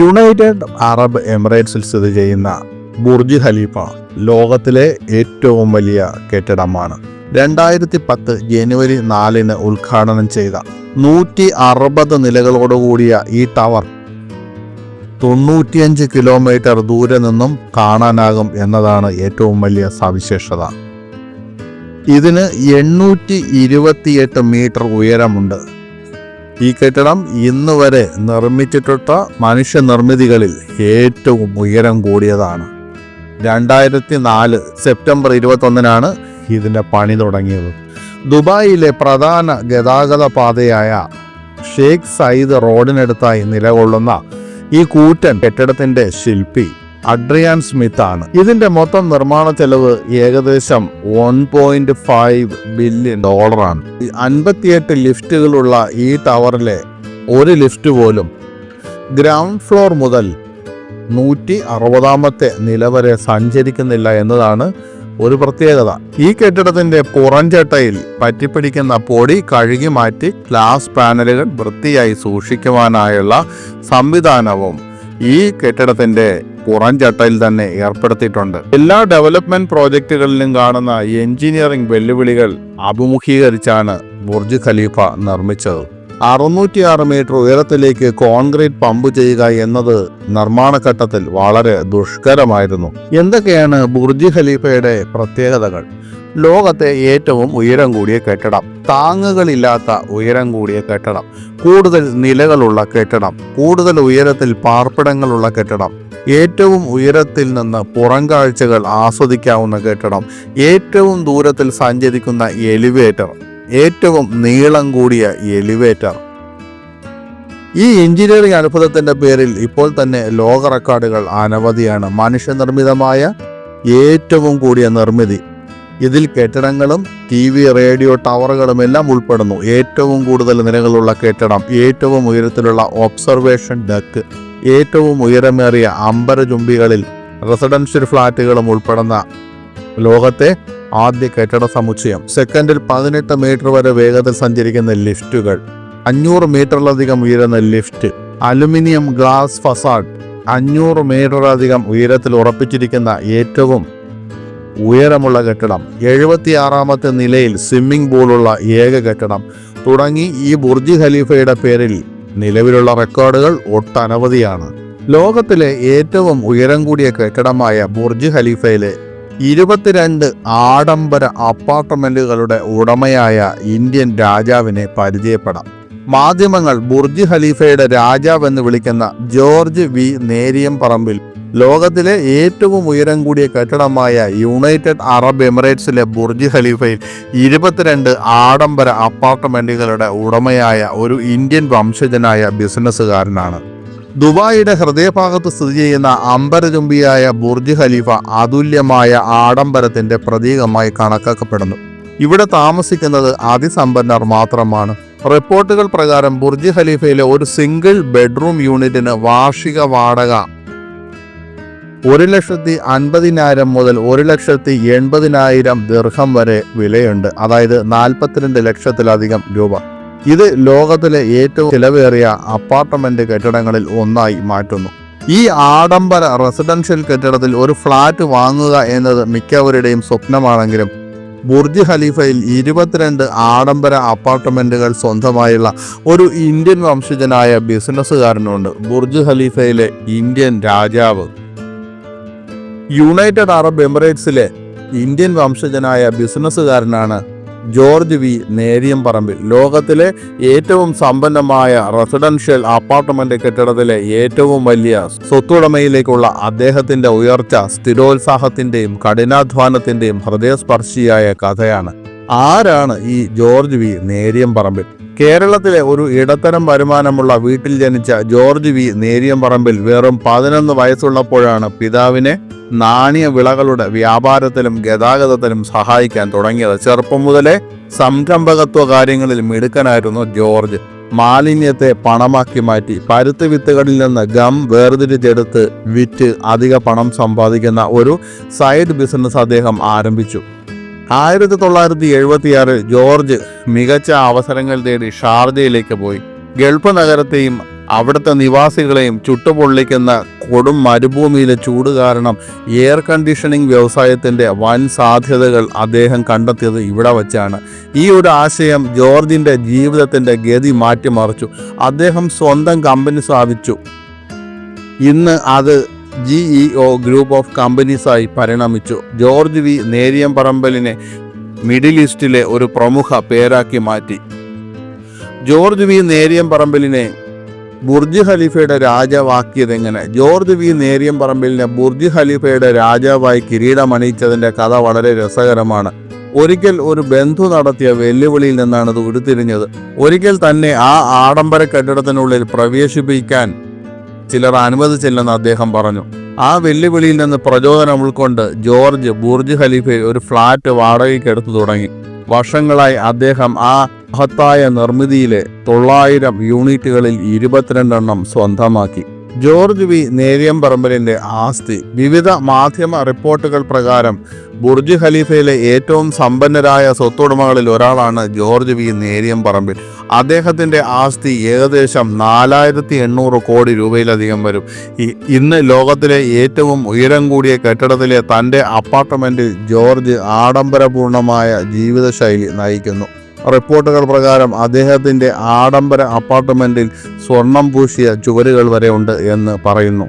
United Arab എമിറേറ്റ്സിൽ സ്ഥിതി ചെയ്യുന്ന Burj Khalifa ലോകത്തിലെ ഏറ്റവും വലിയ കെട്ടിടമാണ്. രണ്ടായിരത്തി പത്ത് ജനുവരി നാലിന് ഉദ്ഘാടനം ചെയ്ത നൂറ്റി അറുപത് നിലകളോടുകൂടിയ ഈ ടവർ തൊണ്ണൂറ്റിയഞ്ച് കിലോമീറ്റർ ദൂരെ നിന്നും കാണാനാകും എന്നതാണ് ഏറ്റവും വലിയ സവിശേഷത. ഇതിന് എണ്ണൂറ്റി ഇരുപത്തിയെട്ട് മീറ്റർ ഉയരമുണ്ട്. ഈ കെട്ടിടം ഇന്ന് വരെ നിർമ്മിച്ചിട്ടുള്ള മനുഷ്യനിർമ്മിതികളിൽ ഏറ്റവും ഉയരം കൂടിയതാണ്. രണ്ടായിരത്തി നാല് സെപ്റ്റംബർ ഇരുപത്തൊന്നിനാണ് ഇതിന്റെ പണി തുടങ്ങിയത്. ദുബായിലെ പ്രധാന ഗതാഗത പാതയായ ഷേഖ് സയ്യിദ് റോഡിനടുത്തായി നിലകൊള്ളുന്ന ഈ കൂറ്റൻ കെട്ടിടത്തിന്റെ ശില്പി അഡ്രിയാൻ സ്മിത്ത് ആണ് ഇതിന്റെ മൊത്തം നിർമ്മാണ ചെലവ് ഏകദേശം വൺ പോയിന്റ് ഫൈവ് ബില്യൺ ഡോളറാണ്. അൻപത്തിയെട്ട് ലിഫ്റ്റുകളുള്ള ഈ ടവറിലെ ഒരു ലിഫ്റ്റ് പോലും ഗ്രൗണ്ട് ഫ്ലോർ മുതൽ നൂറ്റി അറുപതാമത്തെ നില വരെ സഞ്ചരിക്കുന്നില്ല എന്നതാണ് ഒരു പ്രത്യേകത. ഈ കെട്ടിടത്തിന്റെ പുറംചട്ടയിൽ പറ്റിപ്പിടിക്കുന്ന പൊടി കഴുകി മാറ്റി ഗ്ലാസ് പാനലുകൾ വൃത്തിയായി സൂക്ഷിക്കുവാനായുള്ള സംവിധാനവും ഈ കെട്ടിടത്തിന്റെ പുറംചട്ടയിൽ തന്നെ ഏർപ്പെടുത്തിയിട്ടുണ്ട്. എല്ലാ ഡെവലപ്മെന്റ് പ്രോജക്റ്റുകളിലും കാണുന്ന എഞ്ചിനീയറിംഗ് വെല്ലുവിളികൾ അഭിമുഖീകരിച്ചാണ് ബുർജ് ഖലീഫ നിർമ്മിച്ചത്. അറുന്നൂറ്റിയാറ് മീറ്റർ ഉയരത്തിലേക്ക് കോൺക്രീറ്റ് പമ്പ് ചെയ്യുക എന്നത് നിർമ്മാണ ഘട്ടത്തിൽ വളരെ ദുഷ്കരമായിരുന്നു. എന്തൊക്കെയാണ് ബുർജ് ഖലീഫയുടെ പ്രത്യേകതകൾ? ലോകത്തെ ഏറ്റവും ഉയരം കൂടിയ കെട്ടിടം. താങ്ങുകളില്ലാത്ത ഉയരം കൂടിയ കെട്ടിടം. കൂടുതൽ നിലകളുള്ള കെട്ടിടം. കൂടുതൽ ഉയരത്തിൽ പാർപ്പിടങ്ങളുള്ള കെട്ടിടം. ഏറ്റവും ഉയരത്തിൽ നിന്ന് പുറം കാഴ്ചകൾ ആസ്വദിക്കാവുന്ന കെട്ടിടം. ഏറ്റവും ദൂരത്തിൽ സഞ്ചരിക്കുന്ന എലിവേറ്റർ. ഏറ്റവും നീളം കൂടിയ എലിവേറ്റർ. ഈ എഞ്ചിനീയറിംഗ് അത്ഭുതത്തിന്റെ പേരിൽ ഇപ്പോൾ തന്നെ ലോക റെക്കോർഡുകൾ അനവധിയാണ്. മനുഷ്യനിർമ്മിതമായ ഏറ്റവും കൂടിയ നിർമ്മിതി. ഇതിൽ കെട്ടിടങ്ങളും ടി വി റേഡിയോ ടവറുകളും എല്ലാം ഉൾപ്പെടുന്നു. ഏറ്റവും കൂടുതൽ നിലകളുള്ള കെട്ടിടം ഏറ്റവും ഉയരത്തിലുള്ള ഒബ്സർവേഷൻ ഡെക്ക് ഏറ്റവും ഉയരമേറിയ അമ്പരചുംബികളിൽ റെസിഡൻഷ്യൽ ഫ്ലാറ്റുകളും ഉൾപ്പെടുന്ന ലോകത്തെ ആദ്യ കെട്ടിട സമുച്ചയം. സെക്കൻഡിൽ പതിനെട്ട് മീറ്റർ വരെ വേഗത്തിൽ സഞ്ചരിക്കുന്ന ലിഫ്റ്റുകൾ അഞ്ഞൂറ് മീറ്ററിലധികം ഉയരുന്ന ലിഫ്റ്റ് അലുമിനിയം ഗ്ലാസ് ഫസാഡ് അഞ്ഞൂറ് മീറ്ററിലധികം ഉയരത്തിൽ ഉറപ്പിച്ചിരിക്കുന്ന ഏറ്റവും ഉയരമുള്ള കെട്ടിടം. എഴുപത്തിയാറാമത്തെ നിലയിൽ സ്വിമ്മിംഗ് പൂളുള്ള ഏക കെട്ടിടം. തുടങ്ങി ഈ ബുർജ് ഖലീഫയുടെ പേരിൽ നിലവിലുള്ള റെക്കോർഡുകൾ ഒട്ടനവധിയാണ്. ലോകത്തിലെ ഏറ്റവും ഉയരം കൂടിയ കെട്ടിടമായ ബുർജ് ഖലീഫയിലെ ഇരുപത്തിരണ്ട് ആഡംബര അപ്പാർട്ട്മെന്റുകളുടെ ഉടമയായ ഇന്ത്യൻ രാജാവിനെ പരിചയപ്പെടാം. മാധ്യമങ്ങൾ ബുർജ് ഖലീഫയുടെ രാജാവ് എന്ന് വിളിക്കുന്ന ജോർജ് വി. നേരിയം പറമ്പിൽ ലോകത്തിലെ ഏറ്റവും ഉയരം കൂടിയ കെട്ടിടമായ യുണൈറ്റഡ് അറബ് എമിറേറ്റ്സിലെ ബുർജ് ഖലീഫയിൽ ഇരുപത്തിരണ്ട് ആഡംബര അപ്പാർട്ട്മെന്റുകളുടെ ഉടമയായ ഒരു ഇന്ത്യൻ വംശജനായ ബിസിനസ്സുകാരനാണ്. ദുബായിയുടെ ഹൃദയഭാഗത്ത് സ്ഥിതി ചെയ്യുന്ന അമ്പരചുംബിയായ ബുർജ് ഖലീഫ അതുല്യമായ ആഡംബരത്തിന്റെ പ്രതീകമായി കണക്കാക്കപ്പെടുന്നു. ഇവിടെ താമസിക്കുന്നത് അതിസമ്പന്നർ മാത്രമാണ്. റിപ്പോർട്ടുകൾ പ്രകാരം ബുർജ് ഖലീഫയിലെ ഒരു സിംഗിൾ ബെഡ്റൂം യൂണിറ്റിന് വാർഷിക വാടക ഒരു ലക്ഷത്തി അൻപതിനായിരം മുതൽ ഒരു ലക്ഷത്തി എൺപതിനായിരം ദീർഘം വരെ വിലയുണ്ട്. അതായത് നാൽപ്പത്തിരണ്ട് ലക്ഷത്തിലധികം രൂപ. ഇത് ലോകത്തിലെ ഏറ്റവും ചിലവേറിയ അപ്പാർട്ട്മെന്റ് കെട്ടിടങ്ങളിൽ ഒന്നായി മാറ്റുന്നു. ഈ ആഡംബര റെസിഡൻഷ്യൽ കെട്ടിടത്തിൽ ഒരു ഫ്ലാറ്റ് വാങ്ങുക എന്നത് മിക്കവരുടെയും സ്വപ്നമാണെങ്കിലും ബുർജ് ഖലീഫയിൽ ഇരുപത്തിരണ്ട് ആഡംബര അപ്പാർട്ട്മെന്റുകൾ സ്വന്തമായുള്ള ഒരു ഇന്ത്യൻ വംശജനായ ബിസിനസ്സുകാരനുണ്ട് ബുർജ് ഖലീഫയിലെ ഇന്ത്യൻ രാജാവ്. യുണൈറ്റഡ് അറബ് എമിറേറ്റ്സിലെ ഇന്ത്യൻ വംശജനായ ബിസിനസ്സുകാരനാണ് ജോർജ് വി. നേരിയം പറമ്പിൽ ലോകത്തിലെ ഏറ്റവും സമ്പന്നമായ റെസിഡൻഷ്യൽ അപ്പാർട്ട്മെന്റ് കെട്ടിടത്തിലെ ഏറ്റവും വലിയ സ്വത്തുടമയിലേക്കുള്ള അദ്ദേഹത്തിന്റെ ഉയർച്ച സ്ഥിരോത്സാഹത്തിന്റെയും കഠിനാധ്വാനത്തിന്റെയും ഹൃദയസ്പർശിയായ കഥയാണ്. ആരാണ് ഈ ജോർജ് വി. നേരിയം പറമ്പിൽ കേരളത്തിലെ ഒരു ഇടത്തരം വരുമാനമുള്ള വീട്ടിൽ ജനിച്ച ജോർജ് വി. നേരിയമ്പറമ്പിൽ വെറും പതിനൊന്ന് വയസ്സുള്ളപ്പോഴാണ് പിതാവിനെ നാണ്യ വിളകളുടെ വ്യാപാരത്തിലും ഗതാഗതത്തിലും സഹായിക്കാൻ തുടങ്ങിയത്. ചെറുപ്പം മുതലേ സംരംഭകത്വ കാര്യങ്ങളിൽ മിടുക്കനായിരുന്നു ജോർജ്. മാലിന്യത്തെ പണമാക്കി മാറ്റി പരുത്തി വിത്തുകളിൽ നിന്ന് ഗം വേർതിരിച്ചെടുത്ത് വിറ്റ് അധിക പണം സമ്പാദിക്കുന്ന ഒരു സൈഡ് ബിസിനസ് അദ്ദേഹം ആരംഭിച്ചു. ആയിരത്തി തൊള്ളായിരത്തി എഴുപത്തിയാറിൽ ജോർജ് മികച്ച അവസരങ്ങൾ തേടി ഷാർജയിലേക്ക് പോയി. ഗൾഫ് നഗരത്തെയും അവിടുത്തെ നിവാസികളെയും ചുട്ടുപൊള്ളിക്കുന്ന കൊടും മരുഭൂമിയിലെ ചൂട് കാരണം എയർ കണ്ടീഷനിങ് വ്യവസായത്തിന്റെ വൻ സാധ്യതകൾ അദ്ദേഹം കണ്ടെത്തിയത് ഇവിടെ വച്ചാണ്. ഈ ഒരു ആശയം ജോർജിന്റെ ജീവിതത്തിന്റെ ഗതി മാറ്റിമറിച്ചു. അദ്ദേഹം സ്വന്തം കമ്പനി സ്ഥാപിച്ചു. ഇന്ന് അത് G E O group of കമ്പനീസായി പരിണമിച്ചു. George V. നേരിയംപറമ്പലിനെ middle ഈസ്റ്റിലെ ഒരു പ്രമുഖ പേരാക്കി മാറ്റി. George V. നേരിയംപറമ്പലിനെ ബുർജ് ഖലീഫയുടെ രാജാവാക്കിയത് എങ്ങനെ ജോർജ് വി. നേരിയംപറമ്പലിനെ ബുർജ് ഖലീഫയുടെ രാജാവായി കിരീടമണിയിച്ചതിന്റെ കഥ വളരെ രസകരമാണ്. ഒരിക്കൽ ഒരു ബന്ധു നടത്തിയ വെല്ലുവിളിയിൽ നിന്നാണ് ഇത് ഉരുത്തിരിഞ്ഞത്. ഒരിക്കൽ തന്നെ ആ ആഡംബര കെട്ടിടത്തിനുള്ളിൽ പ്രവേശിപ്പിക്കാൻ ചിലർ അനുവദിച്ചില്ലെന്ന് അദ്ദേഹം പറഞ്ഞു. ആ വെല്ലുവിളിയിൽ നിന്ന് പ്രചോദനം ഉൾക്കൊണ്ട് ജോർജ് ബുർജ് ഖലീഫയിൽ ഒരു ഫ്ളാറ്റ് വാടകയ്ക്ക് എടുത്തു തുടങ്ങി. വർഷങ്ങളായി അദ്ദേഹം ആ മഹത്തായ നിർമ്മിതിയിലെ തൊള്ളായിരം യൂണിറ്റുകളിൽ ഇരുപത്തിരണ്ടെണ്ണം സ്വന്തമാക്കി. George V. നേരിയംപറമ്പലിന്റെ ആസ്തി. വിവിധ മാധ്യമ റിപ്പോർട്ടുകൾ പ്രകാരം ബുർജ് ഖലീഫയിലെ ഏറ്റവും സമ്പന്നരായ സ്വത്തുടമകളിൽ ഒരാളാണ് ജോർജ് വി. നേരിയംപറമ്പിൽ. അദ്ദേഹത്തിന്റെ ആസ്തി ഏകദേശം നാലായിരത്തി എണ്ണൂറ് കോടി രൂപയിലധികം വരും. ഇന്ന് ലോകത്തിലെ ഏറ്റവും ഉയരം കൂടിയ കെട്ടിടത്തിലെ തന്റെ അപ്പാർട്ട്മെന്റിൽ ജോർജ് ആഡംബരപൂർണമായ ജീവിതശൈലി നയിക്കുന്നു. റിപ്പോർട്ടുകൾ പ്രകാരം അദ്ദേഹത്തിന്റെ ആഡംബര അപ്പാർട്ട്മെന്റിൽ സ്വർണം പൂശിയ ചുവരുകൾ വരെ ഉണ്ട് എന്ന് പറയുന്നു.